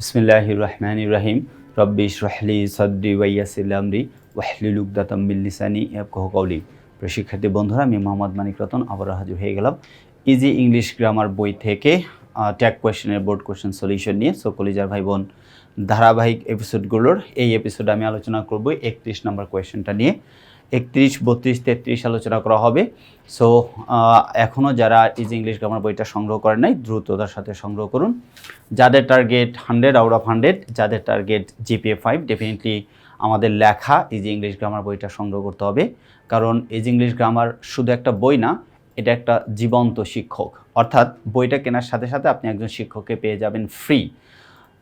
বিসমিল্লাহ রহমান রাহিম রব্বি রহলি সদ্রি ওয়াইয়াসিল আমরি ওয়াহলিল উকদাতাম বিল্লিসানি কহ কৌলি শিক্ষার্থী, বন্ধুরা, আমি মোহাম্মদ মানিক রতন আবারও হাজির হয়ে গেলাম ইজি ইংলিশ গ্রামার বই থেকে ট্যাগ কোয়েশনের বোর্ড কোয়েশন সলিউশন নিয়ে। সো কলিজার ভাই বোন ধারাবাহিক এপিসোডগুলোর এই এপিসোডে আমি আলোচনা করব একত্রিশ নম্বর কোয়েশনটা নিয়ে। একত্রিশ, বত্রিশ, তেত্রিশ আলোচনা করা হবে। সো এখনও যারা ইজি ইংলিশ গ্রামার বইটা সংগ্রহ করেন নাই, দ্রুততার সাথে সংগ্রহ করুন। যাদের target hundred out of hundred যাদের টার্গেট জিপিএ ফাইভ ডেফিনেটলি আমাদের লেখা ইজি ইংলিশ গ্রামার বইটা সংগ্রহ করতে হবে। কারণ ইজি ইংলিশ গ্রামার শুধু একটা বই না, এটা একটা জীবন্ত শিক্ষক। অর্থাৎ বইটা কেনার সাথে সাথে আপনি একজন শিক্ষককে পেয়ে যাবেন ফ্রি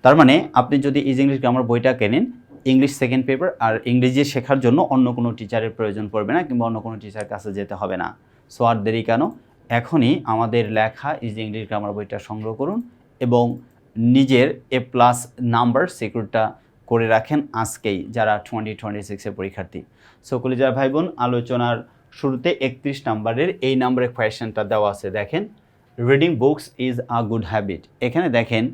তার মানে আপনি যদি ইজ ইংলিশ গ্রামার বইটা কেনেন ইংলিশ সেকেন্ড পেপার আর ইংরেজি শেখার জন্য অন্য কোনো টিচারের প্রয়োজন পড়বে না কিংবা অন্য কোনো টিচারের কাছে যেতে হবে না। সো আর দেরি কেন? এখনই আমাদের লেখা ইজ ইংলিশ গ্রামার বইটা সংগ্রহ করুন এবং নিজের এ প্লাস নাম্বার সিকিউরটা করে রাখেন আজকেই যারা টোয়েন্টি টোয়েন্টি সিক্সের পরীক্ষার্থী। সো কলিজার ভাই বোন আলোচনার শুরুতে একত্রিশ নাম্বারের এই নাম্বারের কোয়েশনটা দেওয়া আছে। দেখেন reading books is a good habit এখানে দেখেন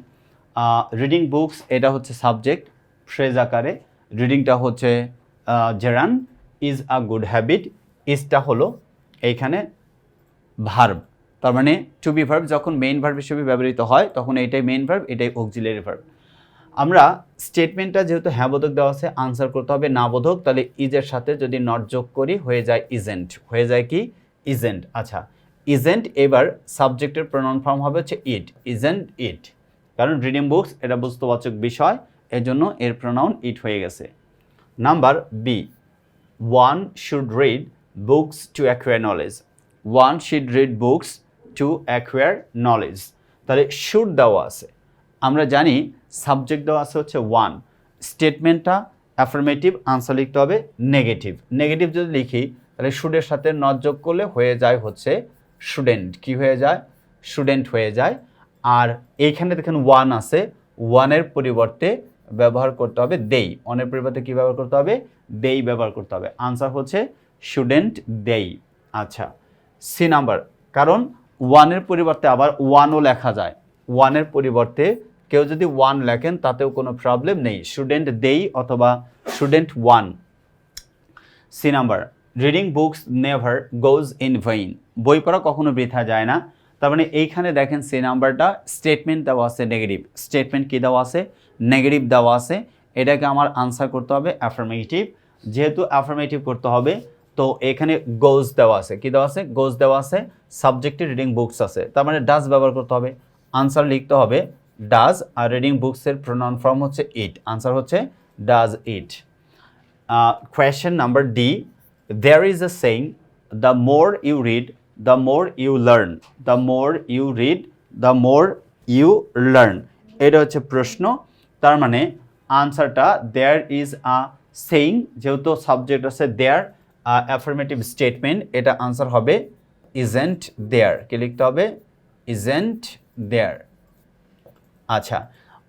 রিডিং বুকস এটা হচ্ছে সাবজেক্ট ফ্রেজ আকারে। রিডিংটা হচ্ছে gerund is a good habit ইজটা হলো, এইখানে ভার্ব তার মানে টু বি ভার্ব যখন মেইন ভার্ব হিসেবে ব্যবহৃত হয়, তখন এইটাই মেইন ভার্ব এটাই অক্সিলারি ভার্ব আমরা স্টেটমেন্টটা যেহেতু হ্যাঁ বোধক দেওয়া আছে আনসার করতে হবে না বোধক, তাহলে ইজের সাথে যদি নট যোগ করি, হয়ে যায় ইজেন্ট হয়ে যায় কি? ইজেন্ট আচ্ছা ইজেন্ট এবার সাবজেক্টের প্রনাউন ফর্ম হবে হচ্ছে ইট ইজেন্ট ইট কারণ রিডিং বুকস এটা বস্তুবাচক বিষয় এর জন্য এর প্রনাউন ইট হয়ে গেছে। Number B one should read books to acquire knowledge one should read books to acquire knowledge তাহলে শুড দেওয়া আছে। আমরা জানি সাবজেক্ট দেওয়া আছে হচ্ছে ওয়ান স্টেটমেন্টটা অ্যাফার্মেটিভ আনসার লিখতে হবে নেগেটিভ নেগেটিভ যদি লিখি, তাহলে শুডের সাথে নট যোগ করলে হয়ে যায় হচ্ছে স্টুডেন্ট কি হয়ে যায়? স্টুডেন্ট হয়ে যায়। আর এইখানে দেখেন ওয়ান আছে। ওয়ানের পরিবর্তে ব্যবহার করতে হবে দেই অনের পরিবর্তে কী ব্যবহার করতে হবে? দেই ব্যবহার করতে হবে। আনসার হচ্ছে স্টুডেন্ট দেই আচ্ছা। সি নাম্বার কারণ ওয়ানের পরিবর্তে আবার ওয়ানও লেখা যায়। ওয়ানের পরিবর্তে কেউ যদি ওয়ান লেখেন, তাতেও কোনো প্রবলেম নেই। স্টুডেন্ট দেই অথবা student one C number reading books never goes in vain বই পড়া কখনো বৃথা যায় না। তার মানে এইখানে দেখেন সি নাম্বারটা স্টেটমেন্ট দেওয়া আছে নেগেটিভ স্টেটমেন্ট কী দেওয়া আছে? নেগেটিভ দেওয়া আছে। এটাকে আমার আনসার করতে হবে অ্যাফার্মেটিভ যেহেতু অ্যাফার্মেটিভ করতে হবে তো এখানে গোজ দেওয়া আছে। কি দেওয়া আছে? গোজ দেওয়া আছে। সাবজেক্টে রিডিং বুকস আছে। তার মানে ডাজ ব্যবহার করতে হবে। আনসার লিখতে হবে ডাজ আর রিডিং বুকসের প্রোনাউন ফর্ম হচ্ছে ইট আনসার হচ্ছে does it question number D there is a saying the more you read the more you learn the more you read the more you learn এটা হচ্ছে প্রশ্ন। তার মানে আনসারটা দেয়ার ইজ আ সেইং যেহেতু subject আছে there affirmative statement এটা answer হবে ইজেন্ট দেয়ার কি লিখতে হবে? ইজেন্ট দেয়ার আচ্ছা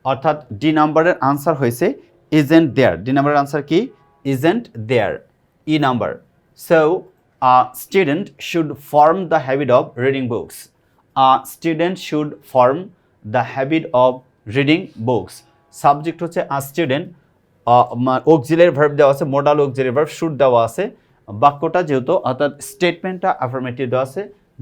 অর্থাৎ ডি নাম্বারের আনসার হয়েছে ইজেন্ট দেয়ার ডি নাম্বারের আনসার কি? Isn't there E number so a student should form the habit of reading books a student should form the habit of reading books subject হচ্ছে a student অক্সিলের verb দেওয়া আছে modal অক্সিলের verb should দেওয়া আছে। বাক্যটা যেহেতু, অর্থাৎ স্টেটমেন্টটা affirmative দেওয়া আছে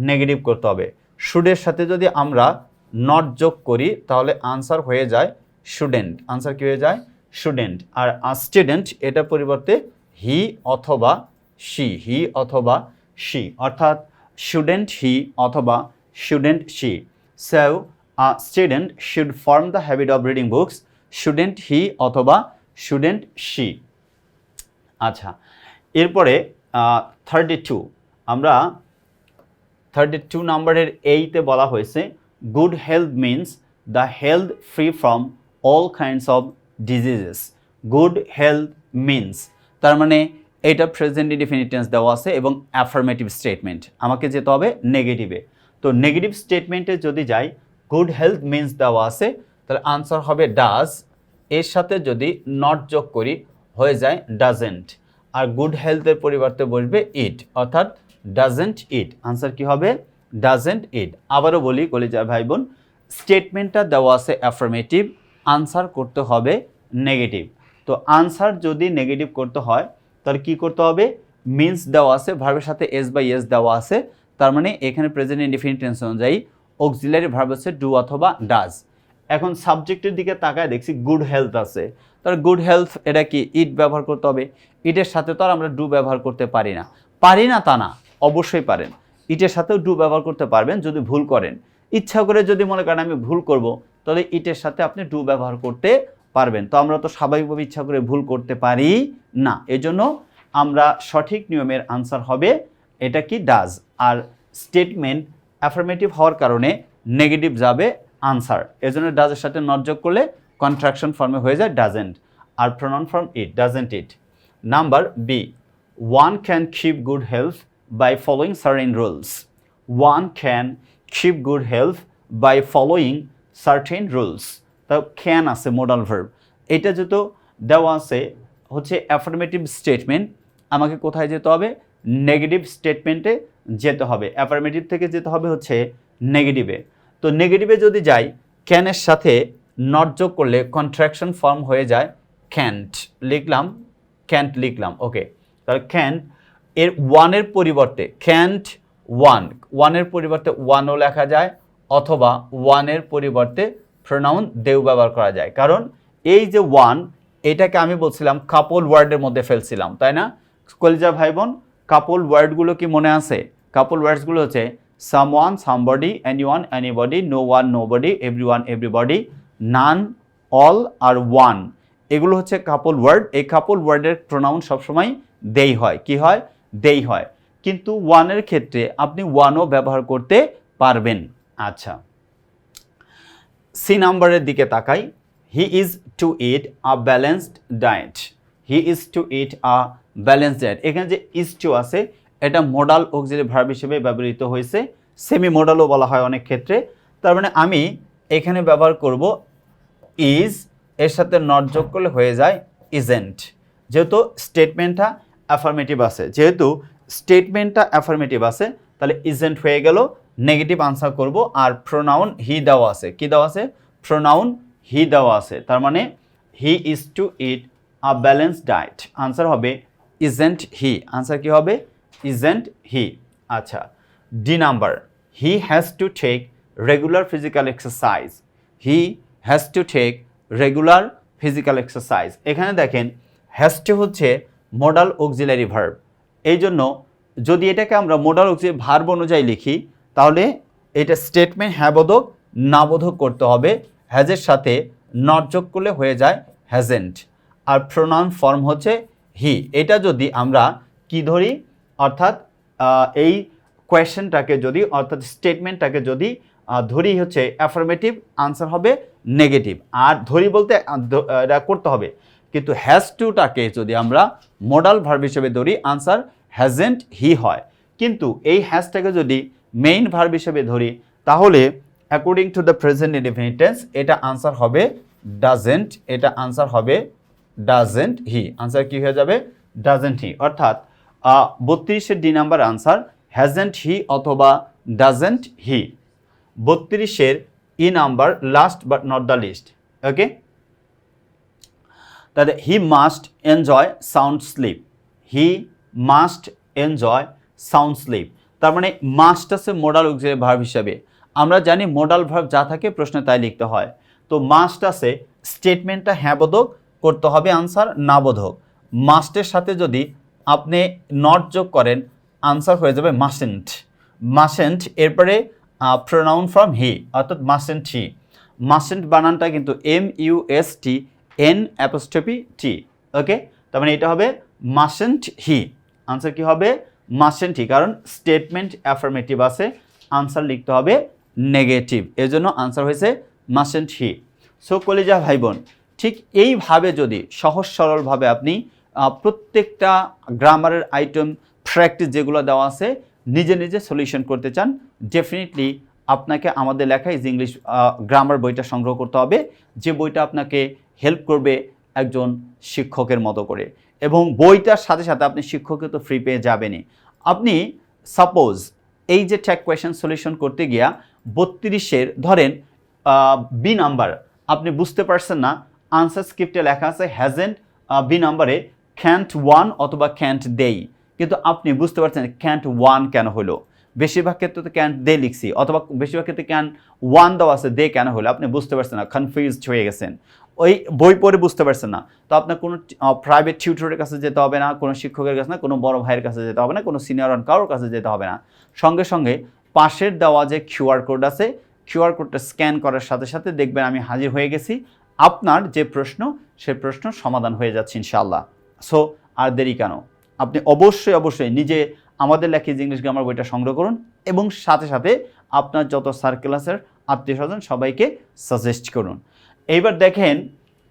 নেগেটিভ করতে হবে। শুডের সাথে যদি আমরা নট যোগ করি, তাহলে আনসার হয়ে যায় স্টুডেন্ট আনসার কী হয়ে যায়? স্টুডেন্ট আর স্টুডেন্ট এটা পরিবর্তে হি অথবা শি হি অথবা শি অর্থাৎ স্টুডেন্ট হি অথবা student she so student should form the habit of reading books student he অথবা স্টুডেন্ট শি আচ্ছা এরপরে থার্টি টু আমরা থার্টি টু নাম্বারের এইতে বলা হয়েছে good health means the health free from all kinds of diseases good health means তার মানে এটা প্রেজেন্ট ইনডিফিনিটেন্স দেওয়া আছে এবং অ্যাফার্মেটিভ স্টেটমেন্ট আমাকে যেতে হবে নেগেটিভে তো নেগেটিভ স্টেটমেন্টে যদি যাই গুড হেলথ মিনস দেওয়া আছে, তাহলে আনসার হবে ডাজ এর সাথে যদি নট যোগ করি, হয়ে যায় ডাজেন্ট আর গুড হেলথের পরিবর্তে বসবে ইট অর্থাৎ ডাজেন্ট ইট আনসার কি হবে? ডাজেন্ট ইট আবারও বলি কলিজার ভাই বোন স্টেটমেন্টটা দেওয়া আছে অ্যাফার্মেটিভ আনসার করতে হবে নেগেটিভ তো আনসার যদি নেগেটিভ করতে হয়, তাহলে কি করতে হবে? মিন্স দেওয়া আছে ভার্বের সাথে এস বাই এস দেওয়া আছে, তার মানে এখানে প্রেজেন্ট ইনডিফিনিট টেন্স অনুযায়ী অক্সিলারি ভার্ব হচ্ছে ডু অথবা ডাজ এখন সাবজেক্টের দিকে তাকায় দেখছি গুড হেলথ আছে। তার গুড হেলথ এটা কি? ইট ব্যবহার করতে হবে। ইটের সাথে তো আর আমরা ডু ব্যবহার করতে পারি না। পারি না তা না, অবশ্যই পারেন। ইটের সাথেও ডু ব্যবহার করতে পারবেন যদি ভুল করেন। ইচ্ছা করে যদি মনে করেন আমি ভুল করব, তাহলে ইটের সাথে আপনি ডু ব্যবহার করতে পারবেন। তো আমরা তো স্বাভাবিকভাবে ইচ্ছা করে ভুল করতে পারি না। এজন্য আমরা সঠিক নিয়মের আনসার হবে, এটা কি ডাজ আর স্টেটমেন্ট অ্যাফার্মেটিভ হওয়ার কারণে নেগেটিভ যাবে আনসার। এজন্য ডাজের সাথে নট যোগ করলে কন্ট্রাকশন ফর্মে হয়ে যায় doesn't R pronoun form it doesn't it number B one can keep good health by following certain rules one can keep good health by following certain rules তা can আছে modal verb এটা যেহেতু দেওয়া আছে, হচ্ছে অ্যাফার্মেটিভ স্টেটমেন্ট আমাকে কোথায় যেতে হবে? নেগেটিভ স্টেটমেন্টে যেতে হবে। অ্যাফার্মেটিভ থেকে যেতে হবে হচ্ছে নেগেটিভে তো নেগেটিভে যদি যাই ক্যানের সাথে নট যোগ করলে কন্ট্রাকশন ফর্ম হয়ে যায় ক্যান্ট লিখলাম ক্যান্ট লিখলাম ওকে তাহলে ক্যান্ট এর ওয়ানের পরিবর্তে ক্যান্ট ওয়ান ওয়ানের পরিবর্তে ওয়ানও লেখা যায়, অথবা ওয়ানের পরিবর্তে প্রোনাউন দেও ব্যবহার করা যায়। কারণ এই যে ওয়ান এটাকে আমি বলছিলাম কাপল ওয়ার্ডের মধ্যে ফেলছিলাম, তাই না? কলিজা ভাই বোন কাপল ওয়ার্ডগুলো কি মনে আছে? কাপল ওয়ার্ডসগুলো হচ্ছে one somebody anyone anybody no one body everyone everybody none all আর ওয়ান এগুলো হচ্ছে কাপল ওয়ার্ড এই কাপল ওয়ার্ডের প্রোনাউন সবসময় দেই হয়। কি হয়? দেই হয়। কিন্তু ওয়ানের ক্ষেত্রে আপনি ওয়ানও ব্যবহার করতে পারবেন। আচ্ছা। সি নাম্বারের দিকে তাকাই। He is to eat a balanced diet he is to eat a balanced diet এখানে যে ইজ টু আছে এটা মোডাল অক্সিলারি ভার্ব হিসেবে ব্যবহৃত হয়েছে সেমি মোডালও বলা হয় অনেক ক্ষেত্রে। তার মানে আমি এখানে ব্যবহার করব ইজ এর সাথে নট যোগ করলে হয়ে যায় ইজেন্ট যেহেতু স্টেটমেন্টটা অ্যাফার্মেটিভ আছে, যেহেতু স্টেটমেন্টটা অ্যাফার্মেটিভ আছে, তাহলে ইজেন্ট হয়ে গেল নেগেটিভ আনসার করব, আর প্রোনাউন হি দেওয়া আছে। কি দেওয়া আছে? প্রোনাউন হি দেওয়া আছে। তার মানে he is to eat a balance diet answer হবে ইজেন্ট হি আনসার কি হবে? ইজেন্ট হি আচ্ছা D number he has to take regular physical exercise he has to take regular physical exercise এখানে দেখেন হ্যাজ টু হচ্ছে modal auxiliary verb এই জন্য যদি এটাকে আমরা মোডাল অক্সিলারি ভার্ব অনুযায়ী লিখি, তাহলে এটা স্টেটমেন্ট হ্যাঁ বোধক না বোধক করতে হবে। হ্যাজের সাথে নট যোগ করলে হয়ে যায় হ্যাজেন্ট আর প্রোনাউন ফর্ম হচ্ছে হি এটা যদি আমরা কি ধরি? অর্থাৎ এই কোয়েশ্চেনটাকে যদি, অর্থাৎ স্টেটমেন্টটাকে যদি ধরি হচ্ছে অ্যাফার্মেটিভ আনসার হবে নেগেটিভ আর ধরি বলতে এটা করতে হবে। কিন্তু হ্যাজ টুটাকে যদি আমরা মোডাল ভার্ব হিসেবে ধরি আনসার হ্যাজেন্ট হি হয়। কিন্তু এই হ্যাজটাকে যদি মেইন ভার্ব হিসেবে ধরি, তাহলে according to the present indefinite tense এটা আনসার হবে ডাজেন্ট এটা আনসার হবে ডাজেন্ট হি আনসার কি হয়ে যাবে? ডাজেন্ট হি অর্থাৎ বত্রিশের D number answer hasn't he অথবা ডাজেন্ট হি বত্রিশের E number last but not the least okay তাহলে he must enjoy sound sleep he must enjoy sound sleep তার মানে মাস্ট আছে মোডাল অক্সিলারি ভার্ব হিসাবে। আমরা জানি মোডাল ভার্ব যা থাকে প্রশ্নে তাই লিখতে হয়। তো মাস্ট আছে স্টেটমেন্টটা হ্যাঁ বোধক, করতে হবে আনসার না বোধক। মাস্টের সাথে যদি আপনি নট যোগ করেন আনসার হয়ে যাবে মাসেন্ট মাসেন্ট এরপরে প্রোনাউন ফ্রম হি অর্থাৎ মাসেন্ট হি মাসেন্ট বানানটা কিন্তু M U S T N apostrophe T okay তার মানে এটা হবে মাসেন্ট হি আনসার কি হবে? মাসেন্ট হি কারণ স্টেটমেন্ট অ্যাফার্মেটিভ আছে আনসার লিখতে হবে নেগেটিভ এজন্য আনসার হয়েছে মাসেন্ট হি সো কলিজা ভাই বোন ঠিক এইভাবে যদি সহজ সরলভাবে আপনি প্রত্যেকটা গ্রামারের আইটেম প্র্যাকটিস যেগুলো দেওয়া আছে, নিজে নিজে সলিউশন করতে চান ডেফিনেটলি আপনাকে আমাদের লেখা ইজ ইংলিশ গ্রামার বইটা সংগ্রহ করতে হবে। যে বইটা আপনাকে হেল্প করবে একজন শিক্ষকের মতো করে। এবং বইটার সাথে সাথে আপনি শিক্ষককে তো ফ্রি পেয়ে যাবেনই। আপনি সাপোজ এই যে ট্যাগ কোয়েশন সলিউশন করতে গিয়া বত্রিশের, ধরেন বি নাম্বার আপনি বুঝতে পারছেন না আনসার স্ক্রিপ্টে লেখা আছে হ্যাজেন্ট বি নাম্বারে ক্যান্ট ওয়ান অথবা ক্যান্ট দেই কিন্তু আপনি বুঝতে পারছেন ক্যান্ট ওয়ান কেন হলো। বেশিরভাগ ক্ষেত্রে তো ক্যান্ট দে লিখছি, অথবা বেশিরভাগ ক্ষেত্রে ক্যান ওয়ান দেওয়া আছে দে কেন হলো, আপনি বুঝতে পারছেন না কনফিউজড হয়ে গেছেন। ওই বই পড়ে বুঝতে পারছেন না। তো আপনার কোনো প্রাইভেট টিউটরের কাছে যেতে হবে না, কোনো শিক্ষকের কাছে না, কোনো বড় ভাইয়ের কাছে যেতে হবে না, কোনো সিনিয়র কারোর কাছে যেতে হবে না। সঙ্গে সঙ্গে পাশের দেওয়া যে কিউআর কোড আছে কিউআর কোডটা স্ক্যান করার সাথে সাথে দেখবেন আমি হাজির হয়ে গেছি। আপনার যে প্রশ্ন, সে প্রশ্ন সমাধান হয়ে যাচ্ছে ইনশাআল্লাহ। সো আর দেরি কেন? আপনি অবশ্যই অবশ্যই নিজে আমাদের লেখিজ ইংলিশ গ্রামার বইটা সংগ্রহ করুন এবং সাথে সাথে আপনার যত সার্কেলাসের আত্মীয় স্বজন সবাইকে সাজেস্ট করুন। এইবার দেখেন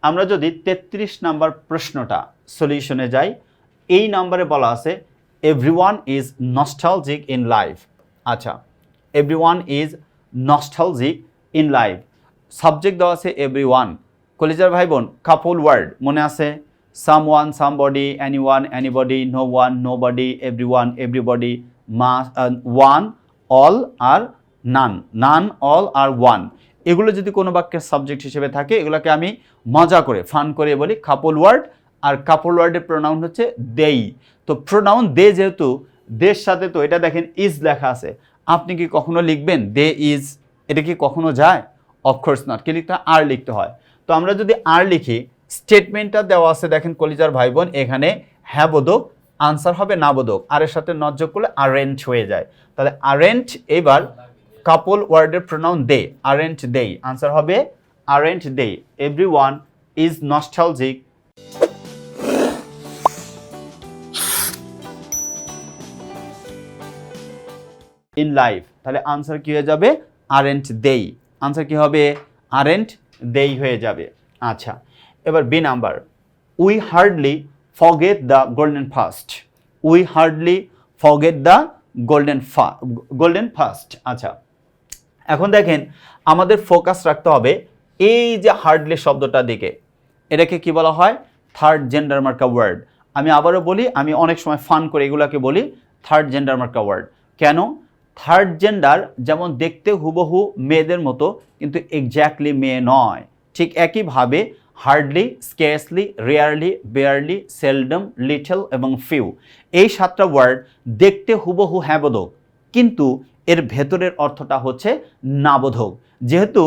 আমরা যদি তেত্রিশ নাম্বার প্রশ্নটা সলিউশনে যাই, এই নাম্বারে বলা আছে everyone is nostalgic in life আচ্ছা everyone is nostalgic in life subject দেওয়া আছে এভরি ওয়ান কলেজার ভাই বোন কাপল ওয়ার্ড মনে আছে? Anyone anybody no one nobody everyone everybody মা ওয়ান অল আর নান নান অল আর ওয়ান এগুলো যদি কোনো বাক্যের সাবজেক্ট হিসেবে থাকে, এগুলোকে আমি মজা করে, ফান করে বলি কাপল ওয়ার্ড আর কাপল ওয়ার্ডের প্রোনাউন হচ্ছে দেই তো প্রোনাউন দে যেহেতু দের সাথে তো এটা দেখেন ইজ লেখা আছে। আপনি কি কখনো লিখবেন? দে ইজ এটা কি কখনো যায়? অফকোর্স নট কি লিখতে আর লিখতে হয়। তো আমরা যদি আর লিখি স্টেটমেন্টটা দেওয়া আছে, দেখেন কলিজার ভাই বোন এখানে হ্যাঁ বোধক আনসার হবে না বোধক আর এর সাথে যোগ করলে আরেন্ট হয়ে যায়। তাহলে আরেন্ট এবার কাপল ওয়ার্ডের pronoun they, aren't they. Answer হবে aren't they everyone is nostalgic in life তাহলে আনসার কি হয়ে যাবে? Aren't they. আনসার কি হবে? আরেন্ট দেই হয়ে যাবে। আচ্ছা এবার B number. We hardly forget the golden first we hardly forget the golden ফা, গোল্ডেন ফার্স্ট আচ্ছা এখন দেখেন আমাদের ফোকাস রাখতে হবে এই যে হার্ডলি শব্দটার দিকে। এটাকে কি বলা হয়? থার্ড জেন্ডার মার্কা ওয়ার্ড। আমি আবারও বলি, আমি অনেক সময় ফান করে এগুলাকে বলি থার্ড জেন্ডার মার্কা ওয়ার্ড। কেন? থার্ড জেন্ডার যেমন দেখতে হুবহু মেয়েদের মতো, কিন্তু এক্স্যাক্টলি মেয়ে নয়। ঠিক একইভাবে hardly scarcely rarely barely seldom little এবং ফিউ এই সাতটা ওয়ার্ড দেখতে হুবহু হ্যাঁবোধক, কিন্তু এর ভেতরের অর্থটা হচ্ছে নাবোধক। যেহেতু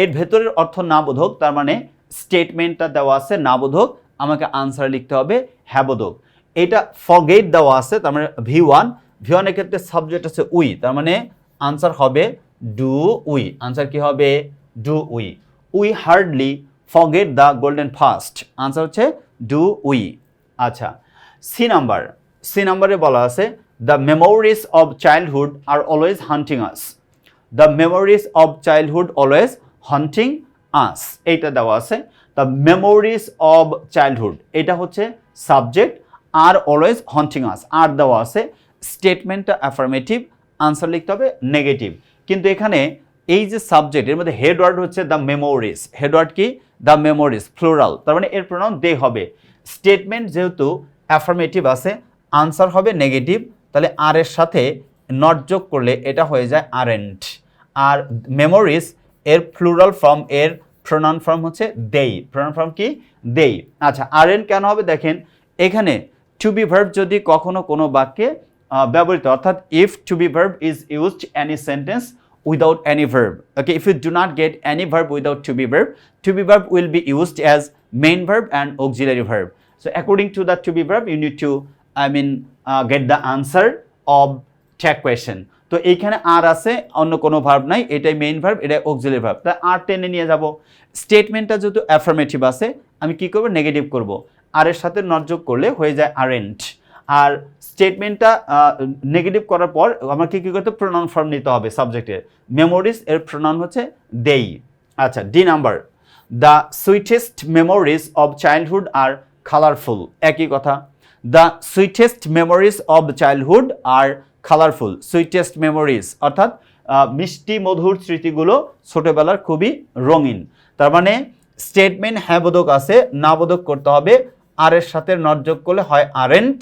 এর ভেতরের অর্থ নাবোধক, তার মানে স্টেটমেন্টটা দেওয়া আছে নাবোধক, আমাকে আনসার লিখতে হবে হ্যাবোধক। এটা ফগেট দেওয়া আছে, তার মানে ভি ওয়ান ভি ওয়ানের ক্ষেত্রে সাবজেক্ট আছে উই, তার মানে আনসার হবে ডু উই। আনসার কি হবে? Do we. We hardly forget the golden past answer হচ্ছে ডু উই আচ্ছা সি নাম্বার সি নাম্বারে বলা আছে the memories of childhood are always haunting us the memories of childhood always haunting us এইটা দেওয়া আছে দ্য মেমোরিজ অব চাইল্ডহুড এটা হচ্ছে সাবজেক্ট আর অলওয়েজ হন্টিং আস আর দেওয়া আছে স্টেটমেন্টটা অ্যাফার্মেটিভ আনসার লিখতে হবে নেগেটিভ কিন্তু এখানে এই যে সাবজেক্ট এর মধ্যে হেড ওয়ার্ড হচ্ছে দ্য মেমোরিজ হেডওয়ার্ড কি? দ্য মেমোরিজ ফ্লোরাল তার মানে এর প্রোনাউন দে হবে। স্টেটমেন্ট যেহেতু অ্যাফার্মেটিভ আছে আনসার হবে নেগেটিভ তাহলে আর এর সাথে নট যোগ করলে এটা হয়ে যায় আরেন্ট আর মেমোরিজ এর ফ্লুরাল ফর্ম এর প্রোনাউন ফর্ম হচ্ছে দেই প্রোনাউন ফর্ম কি? দেই আচ্ছা আরেন্ট কেন হবে? দেখেন, এখানে টু বি ভার্ব যদি কখনো কোনো বাক্যে ব্যবহৃত, অর্থাৎ if to be verb is used any sentence without any verb. Okay, if you do not get any verb without to be verb, to be verb will be used as main verb and auxiliary verb. So according to the to be verb, you need to, I mean, uh, get the answer of tag question. তো এইখানে আর আছে অন্য কোনো verb নাই এটাই main verb এটা auxiliary verb তাই আর টেনে নিয়ে যাব স্টেটমেন্টটা যেহেতু অ্যাফার্মেটিভ আছে আমি কি করব নেগেটিভ করব আর এর সাথে নট যোগ করলে হয়ে যায় আরেন্ট আর স্টেটমেন্টটা নেগেটিভ করার পর আমাকে কী করতে প্রোনাউন ফর্ম নিতে হবে সাবজেক্টের মেমোরিজ এর প্রোনাউন হচ্ছে দেই আচ্ছা D number the sweetest memories of childhood are colourful একই কথা। The sweetest memories of childhood are colourful sweetest memories অর্থাৎ মিষ্টি, মধুর স্মৃতিগুলো ছোটোবেলার খুবই রঙিন। তার মানে স্টেটমেন্ট হ্যাঁ বোধক আছে, না বোধক করতে হবে। আর এর সাথে নট যোগ করলে হয় আরেন্ট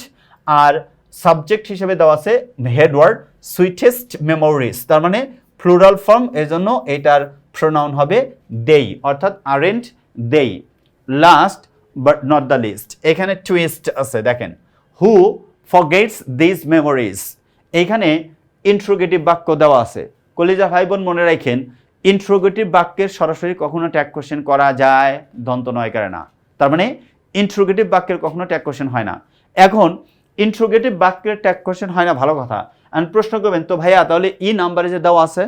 আর সাবজেক্ট হিসেবে দেওয়া আছে হেডওয়ার্ড সুইটেস্ট মেমোরিজ তার মানে ফ্লুরাল ফর্ম জন্য এটার প্রোনাউন হবে দেই অর্থাৎ aren't they last but not the least এখানে টুইস্ট আছে, দেখেন হু ফরগেটস দিস মেমোরিজ এইখানে ইন্ট্রোগেটিভ বাক্য দেওয়া আছে, কলিজা ভাই বোন মনে রাখেন ইন্ট্রোগেটিভ বাক্যের সরাসরি কখনো ট্যাগ কোশ্চেন করা যায়, দন্ত নয় করে না তার মানে ইন্ট্রোগেটিভ বাক্যের কখনো ট্যাগ কোশ্চেন হয় না, এখন ইন্ট্রোগেটিভ বাক্যের ট্যাগ কোশ্চেন হয় না, ভালো কথা। আমি প্রশ্ন করবেন, তো ভাইয়া, তাহলে ই নাম্বারে যে দেওয়া আছে,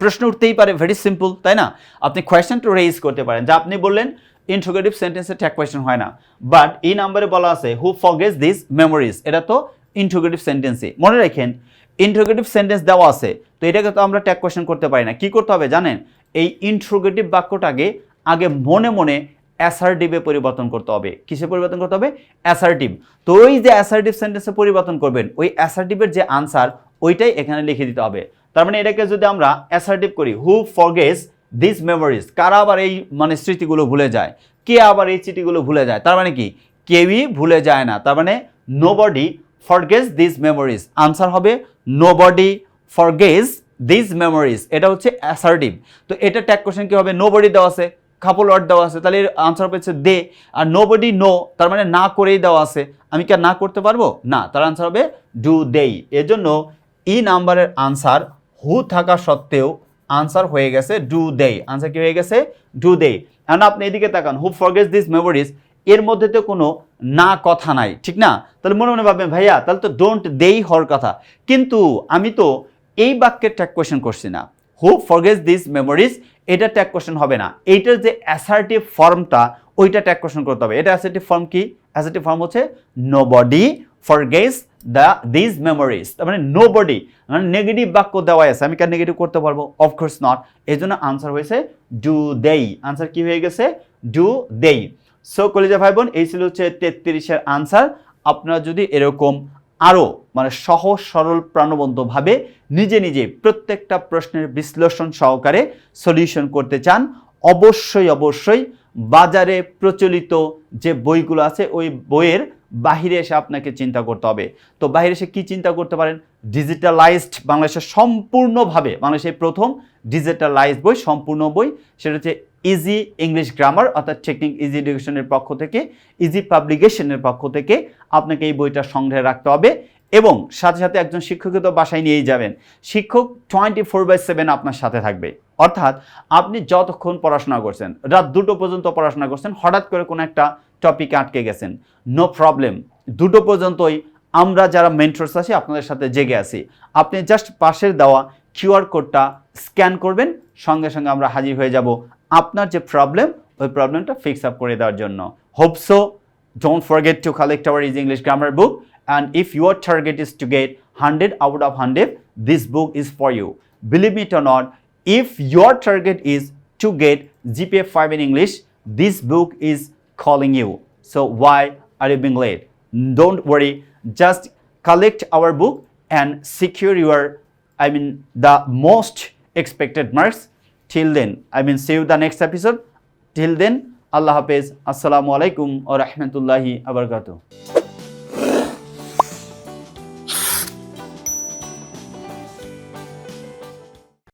প্রশ্ন উঠতেই পারে ভেরি সিম্পল তাই না? আপনি কোয়েশ্চেনটা রেইজ করতে পারেন, যা আপনি বললেন ইন্ট্রোগেটিভ সেন্টেন্সে ট্যাগ কোয়েশ্চেন হয় না। বাট এই নাম্বারে বলা আছে হু ফরগেটস দিস মেমোরিজ এটা তো ইন্ট্রোগেটিভ সেন্টেন্সই মনে রাখেন ইন্ট্রোগেটিভ সেন্টেন্স দেওয়া আছে, তো এটাকে তো আমরা ট্যাগ কোয়েশ্চেন করতে পারি না। কি করতে হবে জানেন, এই ইন্ট্রোগেটিভ বাক্যটাকে আগে মনে মনে অ্যাসার্টিভে পরিবর্তন করতে হবে। কিসে পরিবর্তন করতে হবে? অ্যাসার্টিভ তো ওই যে অ্যাসার্টিভ সেন্টেন্সে পরিবর্তন করবেন, ওই অ্যাসার্টিভের যে আনসার ওইটাই এখানে লিখে দিতে হবে। তার মানে এটাকে যদি আমরা অ্যাসার্টিভ করি হু ফরগেস দিস মেমোরিজ কারা আবার এই মানে স্মৃতিগুলো ভুলে যায়? কে আবার এই স্মৃতিগুলো ভুলে যায়? তার মানে কি? কেউই ভুলে যায় না। তার মানে no nobody forgets this memories answer হবে no nobody forgets this memories এটা হচ্ছে অ্যাসার্টিভ তো এটা ট্যাগ কোশ্চেন কি হবে? নোবডি দেওয়া আছে। কাপল ওয়ার্ড দেওয়া আছে, তাহলে আনসার হচ্ছে they. R nobody no তার মানে না করেই দেওয়া আছে। আমি কি আর না করতে পারব? না, তার আনসার হবে ডু দেই এজন্য ই নাম্বারের আনসার হু থাকা সত্ত্বেও আনসার হয়ে গেছে ডু দেই আনসার কি হয়ে গেছে? ডু দেই এখন আপনি এদিকে তাকান। হু ফরগেস দিস মেমোরিজ এর মধ্যে তো কোনো না কথা নাই, ঠিক না? তাহলে মনে মনে ভাববেন, ভাইয়া, তাহলে তো ডোন্ট দেই হওয়ার কথা। কিন্তু আমি তো এই বাক্যের ট্যাগ কোয়েশ্চেন করছি না। হু ফরগেস দিস মেমোরিজ এটা ট্যাগ কোয়েশ্চেন হবে না। এইটার যে অ্যাসার্টিভ ফর্মটা ওইটা ট্যাগ কোয়েশ্চেন করতে হবে। এটা অ্যাসার্টিভ ফর্ম কি? অ্যাসার্টিভ ফর্ম হচ্ছে nobody forgets the this memories তার মানে নো বডি মানে নেগেটিভ বাক্য দেওয়া আছে। আমি কেন নেগেটিভ করতে পারব? অফকোর্স নট এই জন্য আনসার হয়েছে ডু দেই আনসার কি হয়ে গেছে? ডু দেই সো কলিজা ভাই বোন এই ছিল হচ্ছে তেত্রিশের আনসার আপনারা যদি এরকম আরও মানে সহজ সরল প্রাণবন্তভাবে নিজে নিজে প্রত্যেকটা প্রশ্নের বিশ্লেষণ সহকারে সলিউশন করতে চান, অবশ্যই অবশ্যই বাজারে প্রচলিত যে বইগুলো আছে, ওই বইয়ের বাহিরে এসে আপনাকে চিন্তা করতে হবে। তো বাহিরে এসে কী চিন্তা করতে পারেন? ডিজিটালাইজড বাংলাদেশের সম্পূর্ণভাবে, বাংলাদেশের প্রথম ডিজিটালাইজড বই, সম্পূর্ণ বই, সেটা হচ্ছে ইজি ইংলিশ গ্রামার অর্থাৎ টেকনিক ইজি এডুকেশনের পক্ষ থেকে ইজি পাবলিকেশনের পক্ষ থেকে আপনাকে এই বইটা সংগ্রহে রাখতে হবে। এবং সাথে সাথে একজন শিক্ষককে তো বাসায় নিয়েই যাবেন। শিক্ষক টোয়েন্টি ফোর বাই সেভেন আপনার সাথে থাকবে। অর্থাৎ আপনি যতক্ষণ পড়াশোনা করছেন, রাত দুটো পর্যন্ত পড়াশোনা করছেন, হঠাৎ করে কোনো একটা টপিকে আটকে গেছেন। নো প্রবলেম দুটো পর্যন্তই আমরা যারা মেন্টরস আছি, আপনাদের সাথে জেগে আছি। আপনি জাস্ট পাশের দেওয়া কিউআর কোডটা স্ক্যান করবেন, সঙ্গে সঙ্গে আমরা হাজির হয়ে যাব আপনার যে প্রবলেম ওই প্রবলেমটা ফিক্স আপ করে দেওয়ার জন্য। Hope so forget to collect collect easy English Grammar book. and if your target is to get 100 out of 100 this book is for you. Believe it or not if your target is to get gpa 5 in english this book is calling you. So why are you being late? Don't worry. Just collect our book and secure your i mean the most expected marks. Till then i mean see you the next episode. Till then allah hafiz. Assalamu alaikum wa rahmatullahi wa barakatuh.